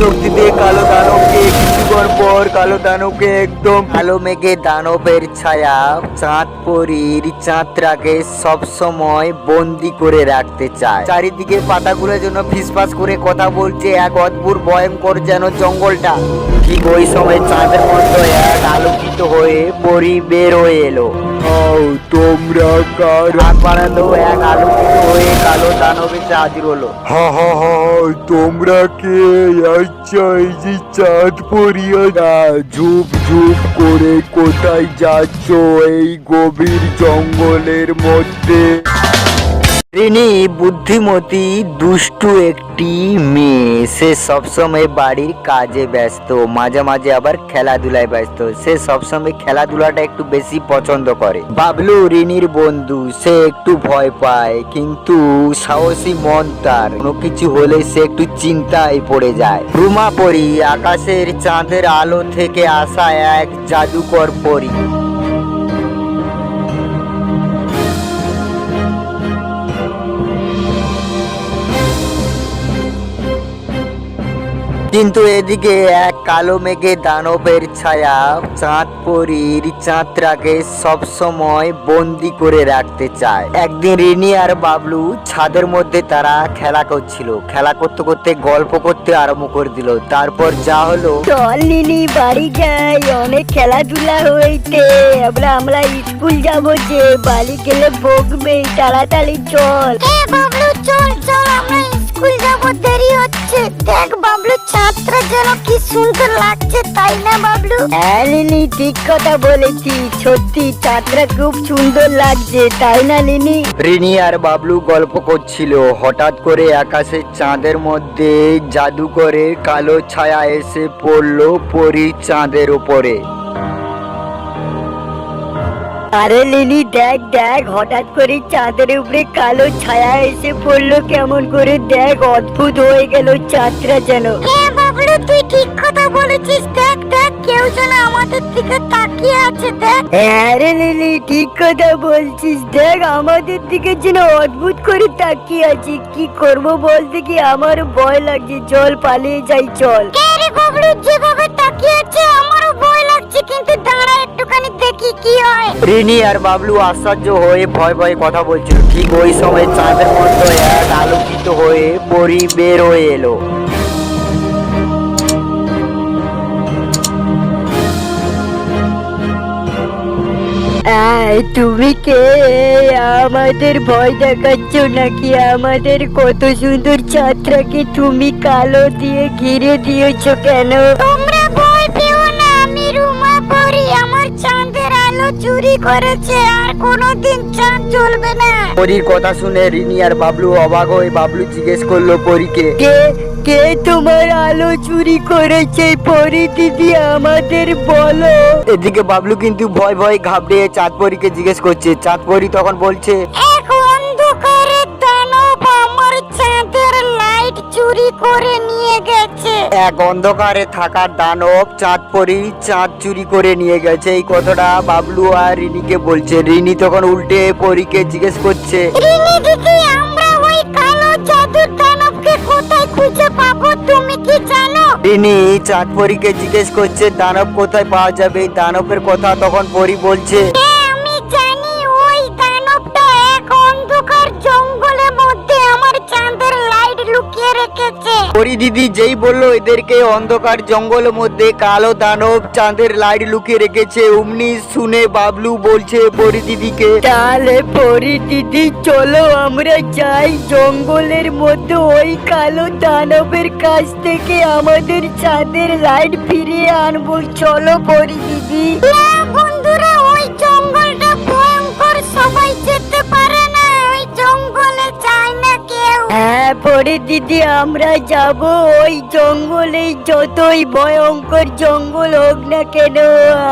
শক্তিতে কালো দানবকে কিছুক্ষণ পর কালো দানবকে একদম কালো মেঘে দানবের ছায়া চাঁদ পরীর চাঁদটাকে সবসময় বন্দি করে রাখতে চায়। চারিদিকে পাতাগুলো যেন ফিসফাস করে কথা বলছে এক অদ্ভুত ভয়ঙ্কর যেন জঙ্গলটা। ঠিক ওই সময় চাঁদের মধ্যে এক আলোকিত হয়ে পরি বের হয়ে এলো। তোমরা কার? এক আলোকিত হয়ে কালো দানবের হাজির হলো। হা হা হা তোমরা কে? আচ্ছা এই যে চাঁদ পড়িয়া না। ঝুপ ঝুপ করে কোথায় যাচ্ছ এই গভীর জঙ্গলের মধ্যে? রিনি, বুদ্ধিমতী, দুষ্টু একটি মেয়ে। সে সবসময় বাড়ির কাজে ব্যস্ত, মাঝে মাঝে আবার খেলাধুলায় ব্যস্ত। সে সবসময় খেলাধুলাটা একটু বেশি পছন্দ করে। বাবলু রিনির বন্ধু, সে একটু ভয় পায়, কিন্তু সাহসী মন তার। কোনো কিছু হলে সে একটু চিন্তায় পড়ে যায়। রুমা পরি আকাশের চাঁদের আলো থেকে আসা এক জাদুকর পরী। কিন্তু এদিকে এক কালো মেঘে দানবের ছায়া চাঁদ পরীর চাঁদটাকে সবসময় বন্দি করে রাখতে চায়। একদিন রিনি আর বাবলু ছাদের মধ্যে তারা খেলা করছিল। খেলা করতে করতে গল্প করতে আরম্ভ করে দিল। তারপর যা হলো চল লিলি বাড়ি যাই। অনেক খেলাধুলা হয়েছে। আমরা আমরা স্কুল যাব যে বাড়ি গেলে বকবে। তাড়াতাড়ি চল। এ বাবলু চল চল আমরা স্কুল যাব দেরি হচ্ছে। দেখ বাবলু ছাত্রা যেন কি সুন্দর লাগছে তাই না বাবলু? হ্যাঁ লিলি ঠিক কথা বলেছি। সত্যি চাঁদরা খুব সুন্দর লাগছে তাই না লিলি রিনি আর বাবলু গল্প করছিল। হঠাৎ করে আকাশের চাঁদের মধ্যে জাদু করে কালো ছায়া এসে পড়ল পরি চাঁদের উপরে। আরে লিলি দেখ দেখ হঠাৎ করে চাঁদের উপরে কালো ছায়া এসে পড়ল কেমন করে দেখ অদ্ভুত হয়ে গেল চাঁদরা যেন। বাবলু তুই ঠিক কথা বলেছিস দেখ দেখ কেউ যেন আমাদের দিকে তাকিয়ে আছে দেখ। হ্যাঁ রে লিলি ঠিক কথা বলছিস দেখ আমাদের দিকে যেন অদ্ভুত করে তাকিয়ে আছি। কি করব বলতে কি আমার ভয় লাগছে চল পালিয়ে যাই চল। কে রে বাবলু যেভাবে রিনি আর বাবলু আশ্চর্য হয়ে ভয় ভয়ে কথা বলছিল। ঠিক ওই সময় চাঁদের মধ্যে এক আলোকিত হয়ে পরি বের হয়ে এলো। তুমি কে? আমাদের ভয় দেখাচ্ছ নাকি? আমাদের কত সুন্দর ছাত্রাকে তুমি কালো দিয়ে ঘিরে দিয়েছ কেন? চুরি করেছে আর কোনোদিন চাঁদ জ্বলবে না। পরির কথা শুনে রিনি আর বাবলু অবাক হয়ে বাবলু জিজ্ঞেস করল পরীকে কে কে তোমার আলো চুরি করেছে? পরি দিদি আমাদের বলো। এদিকে বাবলু কিন্তু ভয় ভয় ঘাবড়ে চাঁদপরীকে জিজ্ঞেস করছে। চাঁদপরী তখন বলছে এক চুরি করে নিয়ে গেছে। এক অন্ধকারে থাকা দানব চাঁদপরী চাঁদ চুরি করে নিয়ে গেছে। এই কথাটা বাবলু আর রিনিকে বলছে। রিনি তখন উল্টে পরীকে জিজ্ঞেস করছে। রিনি দিদি আমরা ওই কালো জাদুর দানবকে কোথায় খুঁজে পাবো? তুমি কি জানো? চাঁদপরীকে জিজ্ঞেস করছে দানব কোথায় পাওয়া যাবে? এই দানবের কথা তখন পরী বলছে। রেখেছে পরি দিদি যেই বলল এদেরকে অন্ধকার জঙ্গলের মধ্যে কালো দানব চাঁদের লাইট লুকিয়ে রেখেছে। অমনি শুনে বাবলু বলছে পরি দিদিকে তাহলে পরি দিদি চলো আমরা যাই জঙ্গলের মধ্যে। ওই কালো দানবের কাছ থেকে আমাদের চাঁদের লাইট ফিরিয়ে আনব। চলো পরি দিদি। দিদি, আমরা যাব ওই জঙ্গলে। যতই ভয়ঙ্কর জঙ্গল হোক না কেন,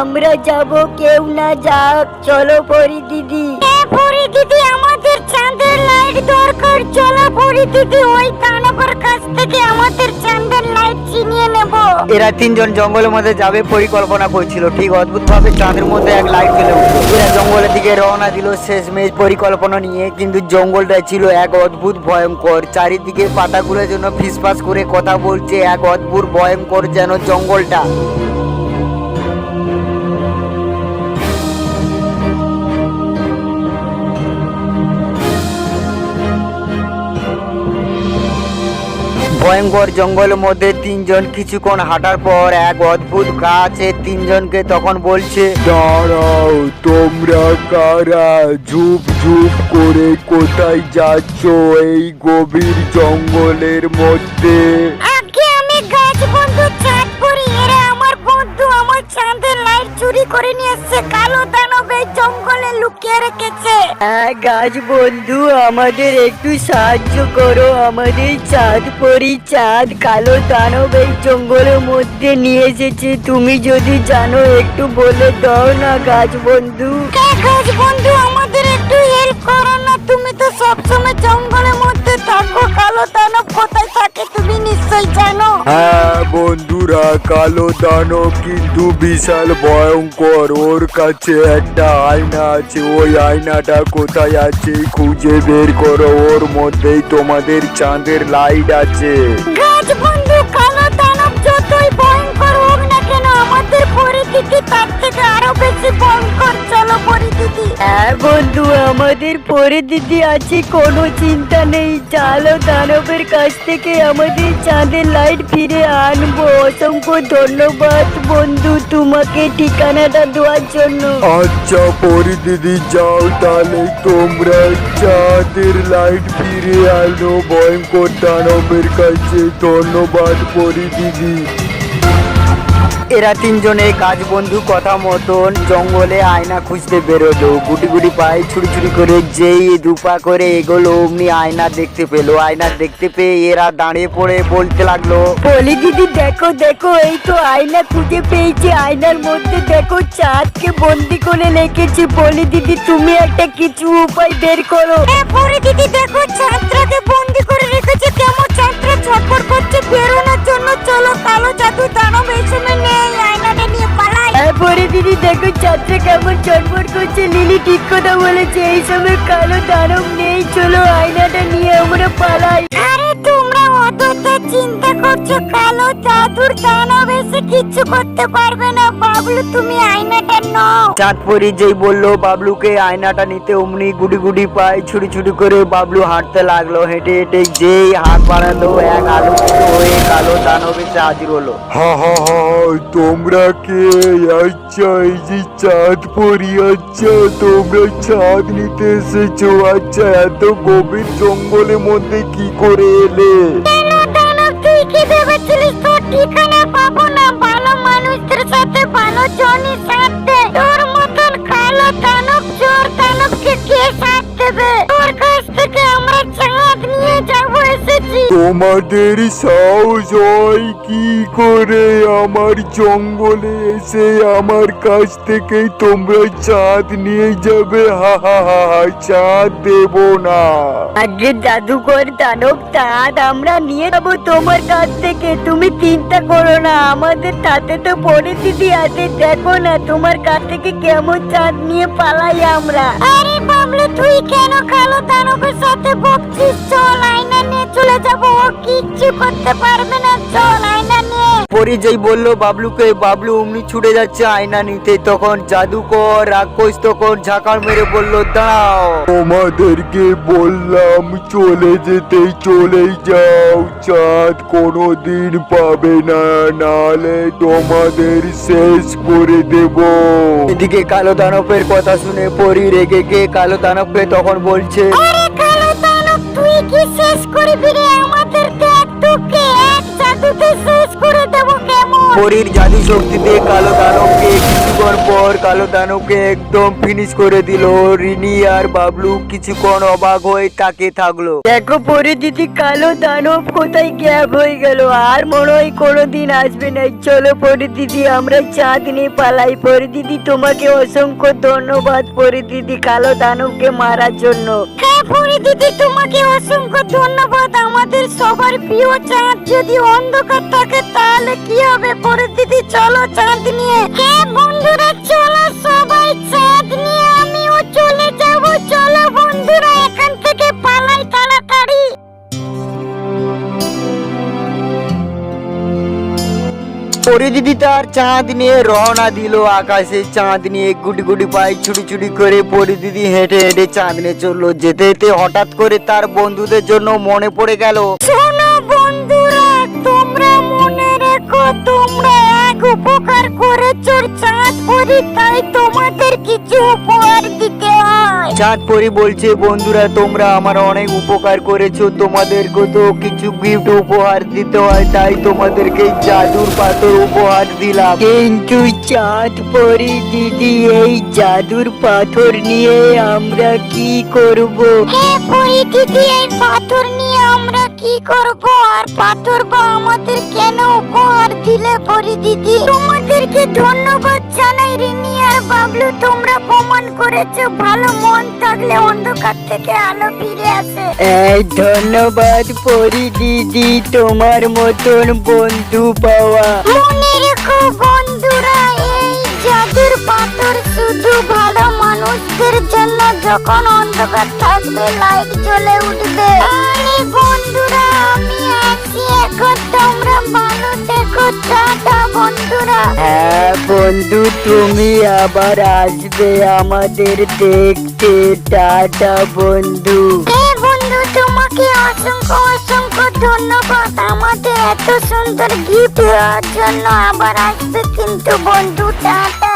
আমরা যাব, কেউ না যাক। চলো পরি দিদি। পরি দিদি, আমাদের চাঁদের লাইট দরকার। চলো পরি দিদি, ওই দানবের কাছ থেকে আমাদের চাঁদের লাইট ছিনিয়ে নেব। এরা তিনজন জঙ্গলের মধ্যে যাবে পরিকল্পনা করছিল। ঠিক অদ্ভুত ভাবে চাঁদের মধ্যে এক লাইট চলে উঠল। এরা জঙ্গলের দিকে রওনা দিল শেষমেশ পরিকল্পনা নিয়ে। কিন্তু জঙ্গলটা ছিল এক অদ্ভুত ভয়ঙ্কর। চারিদিকে পাতাগুলোর জন্য ফিসফাস করে কথা বলছে এক অদ্ভুত ভয়ঙ্কর যেন জঙ্গলটা। ভয়ঙ্কর জঙ্গলের মধ্যে তিনজন কিছুক্ষণ হাঁটার পর এক অদ্ভুত গাছে তিনজনকে তখন বলছে, দাঁড়াও, তোমরা কারা? ঝুপ ঝুপ করে কোথায় যাচ্ছ এই গভীর জঙ্গলের মধ্যে? চুরি করে নিয়ে এসছে। কালো দানব এই জঙ্গলে লুকিয়ে রেখেছে। হ্যাঁ গাছ বন্ধু আমাদের একটু সাহায্য করো। আমাদের চাঁদ পরি চাঁদ কালো দানব এই জঙ্গলের মধ্যে নিয়ে এসেছে। তুমি যদি জানো একটু বলে দাও না গাছ বন্ধু। কে গাছ বন্ধু আমাদের একটু হেল্প করো না তুমি তো সবসময় জঙ্গলের মধ্যে থাকো কালো দানব কোথায় থাকে তুমি নিশ্চয়ই জানো। হ্যাঁ বন্ধুরা কালো দানব কিন্তু বিশাল ভয়ঙ্কর ওর কাছে একটা আয়না আছে ওই আয়নাটা কোথায় আছে খুঁজে বের করো ওর মধ্যেই তোমাদের চাঁদের লাইট আছে। গাছ বন্ধু কালো দানব যতই ভয়ঙ্কর হোক না কেন আমাদের পরিস্থিতি তার থেকে আরও বেশি ভয়ঙ্কর চলো পরিস্থিতি হ্যাঁ বন্ধু আমাদের পরে দিদি আছে কোনো চিন্তা নেই। চালো দানবের কাছ থেকে আমাদের চাঁদের লাইট ফিরে আনব। অসংখ্য ধন্যবাদ বন্ধু তোমাকে ঠিকানাটা দেওয়ার জন্য। আচ্ছা পরি দিদি যাও তাহলে তোমরা চাঁদের লাইট ফিরে আনো। ভয়ঙ্কর দানবের কাছে ধন্যবাদ পরি দিদি এরা তিনজনে কাজ বন্ধু কথা মতন জঙ্গলে আয়না খুঁজতে বেরোলো। গুটি গুটি পায়ে ছুরি ছুরি করে যেই দুপা করে এগোলো অমনি আয়না দেখতে পেল। আয়না দেখতে পেয়ে এরা দাঁড়িয়ে পড়ে বলতে লাগল বলি দিদি দেখো দেখো এই তো আয়না খুঁজে পেয়েছি। আয়নার মধ্যে দেখো চাঁদকে বন্দি করে রেখেছি। বলি দিদি তুমি একটা কিছু উপায় বের করো। এ পরিস্থিতি দেখো ছাত্রকে বন্দি করে রেখেছে। কেমন ছাত্র ছটফট করছে বেরোনোর জন্য চলো কালো জাদু দানব সময় নিয়ে তারপরে দিদি দেখো চাঁদটা কেমন চটপট করছে। লিলি ঠিক কথা বলেছে, এই সময় কালো দানব নেই। চলো আয়নাটা নিয়ে আমরা পালাই। আরে তোমরা অতত চিন্তা করছ কালো জাদুর দানব এসে কিচ্ছু করতে পারবে না। বাবলু তুমি আয়নাটা নাও। চাঁদপুরি যেই বলল বাবলুকে আয়নাটা নিতে অমনি গুডি গুডি পায়ে ছুটি ছুটি করে বাবলু হাঁটতে লাগল। হেঁটে হেঁটে যেই হাত বাড়ালো এক আলোকিত হয়ে কালো দানব এসে হাজির হলো। হা হা হা তোমরা কে? আচ্ছা এই যে চাঁদ পরি আচ্ছা তোমরা চাঁদ নিতে এসেছ। আচ্ছা এত গভীর জঙ্গলের মধ্যে কি করে এলে? তোর ঠিকানা ভালো মানুষদের সাথে, ভালো জনই সাথ। দে তোর মতন কালো দানব চোর দানবকে কে সাথ থেকে আমরা চাঁদ নিয়ে যাব এসেছি। তোমাদের সাহস হয় কি করে আমার জঙ্গলে এসে আমার কাছ থেকে তোমরা চাঁদ নিয়ে যাবে? হা হা হা হা, চাঁদ দেব না। আগে জাদুকর দানব চাঁদ আমরা নিয়ে যাব তোমার কাছ থেকে। তুমি চিন্তা করো না আমাদের সাথে তো পরিস্থিতি আছে। দেখো না তোমার কাছ থেকে কেমন চাঁদ নিয়ে পালাই আমরা। আরে বাবলু তুই কেন কালো সাথে বকছিস চল আয়না নিয়ে চলে যাব। ও কিচ্ছু করতে পারবে না চল আয়না পরি যেই বলল বাবলুকে বাবলু অমনি ছুটে যাচ্ছে আয়না নিতে। তখন জাদুকর রাক্ষস তখন ঝাঁকার মেরে বলল দাঁড়াও। তোমাদেরকে বললাম চলে যেতে চলে যাও। চাঁদ কোনোদিন পাবে না নালে তোমাদের শেষ করে দেব। এদিকে কালো দানবের কথা শুনে পরি রেগে গিয়ে কালো দানবকে তখন বলছে আরে কালো দানব তুই কি শেষ করবি রে? জাদুতে শেষ করে দেবো কেমন? পরীর জাদু শক্তিতে কালো দানবকে কিছুক্ষণ পর কালো দানবকে একদম ফিনিশ করে দিল। রিনি আর বাবলু কিছুক্ষণ অবাক হয়ে তাকে থাকল। দেখো পরে দিদি কালো দানব কোথায় গ্যাপ হয়ে গেল? আর মনে হয় কোনোদিন আসবে না। চলো পরে দিদি আমরা চাঁদ নিয়ে পালাই। পরে দিদি তোমাকে অসংখ্য ধন্যবাদ পরে দিদি কালো দানবকে মারার জন্য। হ্যাঁ পরি দিদি তোমাকে অসংখ্য ধন্যবাদ। আমাদের সবার প্রিয় চাঁদ যদি অন্ধকার থাকে তাহলে কি হবে পরে দিদি চলো চাঁদ নিয়ে। হ্যাঁ বন্ধুরা চলো সবাই চাঁদ নিয়ে আমিও চলে যাব। চলো বন্ধুরা এখান থেকে পালাই তাড়াতাড়ি। পরিদিদি তার চাঁদ নিয়ে রওনা দিল আকাশে। চাঁদ নিয়ে গুটি গুটি পায়ে ছুটি ছুটি করে পরিদিদি হেঁটে হেঁটে চাঁদ নিয়ে চলল যেতে যেতে। হঠাৎ করে তার বন্ধুদের জন্য মনে পড়ে গেল। শোনো বন্ধুরা তোমরা মনে রেখো উপকার করেছ চাঁদ পরি তাই তোমাদের কিছু উপহার দিতে হয়। চাঁদ পরি বলছে বন্ধুরা তোমরা আমার অনেক উপকার করেছ। তোমাদেরকে তো কিছু গিফট উপহার দিতে হয় তাই তোমাদেরকে এই জাদুর পাথর উপহার দিলাম। কিন্তু চাঁদ পরি দিদি এই জাদুর পাথর নিয়ে আমরা কি করব? হ্যাঁ পরি দিদি এই পাথর নিয়ে আমরা কি করব? আর পাথর বা আমাদের কেন উপহার দিলে পরি দিদি? তোমাদেরকে ধন্যবাদ জানাই রিনি আর বাবলু। তোমরা প্রমাণ করেছ ভালো মন থাকলে অন্ধকার থেকে আলো ফিরে আসে। এই ধন্যবাদ পরি দিদি তোমার মতন বন্ধু পাওয়া। মনে রেখো বন্ধুরা যখন অন্ধকার থাকবে লাইট জ্বলে উঠবে। আরে বন্ধুরা আমি আছি এখন তোমরা ভালো দেখো টাটা বন্ধুরা। হ্যাঁ বন্ধু তুমি আবার আসবে আমাদের দেখতে টাটা বন্ধু। বন্ধু তোমাকে অসংখ্য অসংখ্য ধন্যবাদ। আমাদের এত সুন্দর গিফট দেওয়ার জন্য আবার আসবে কিন্তু বন্ধু টাটা।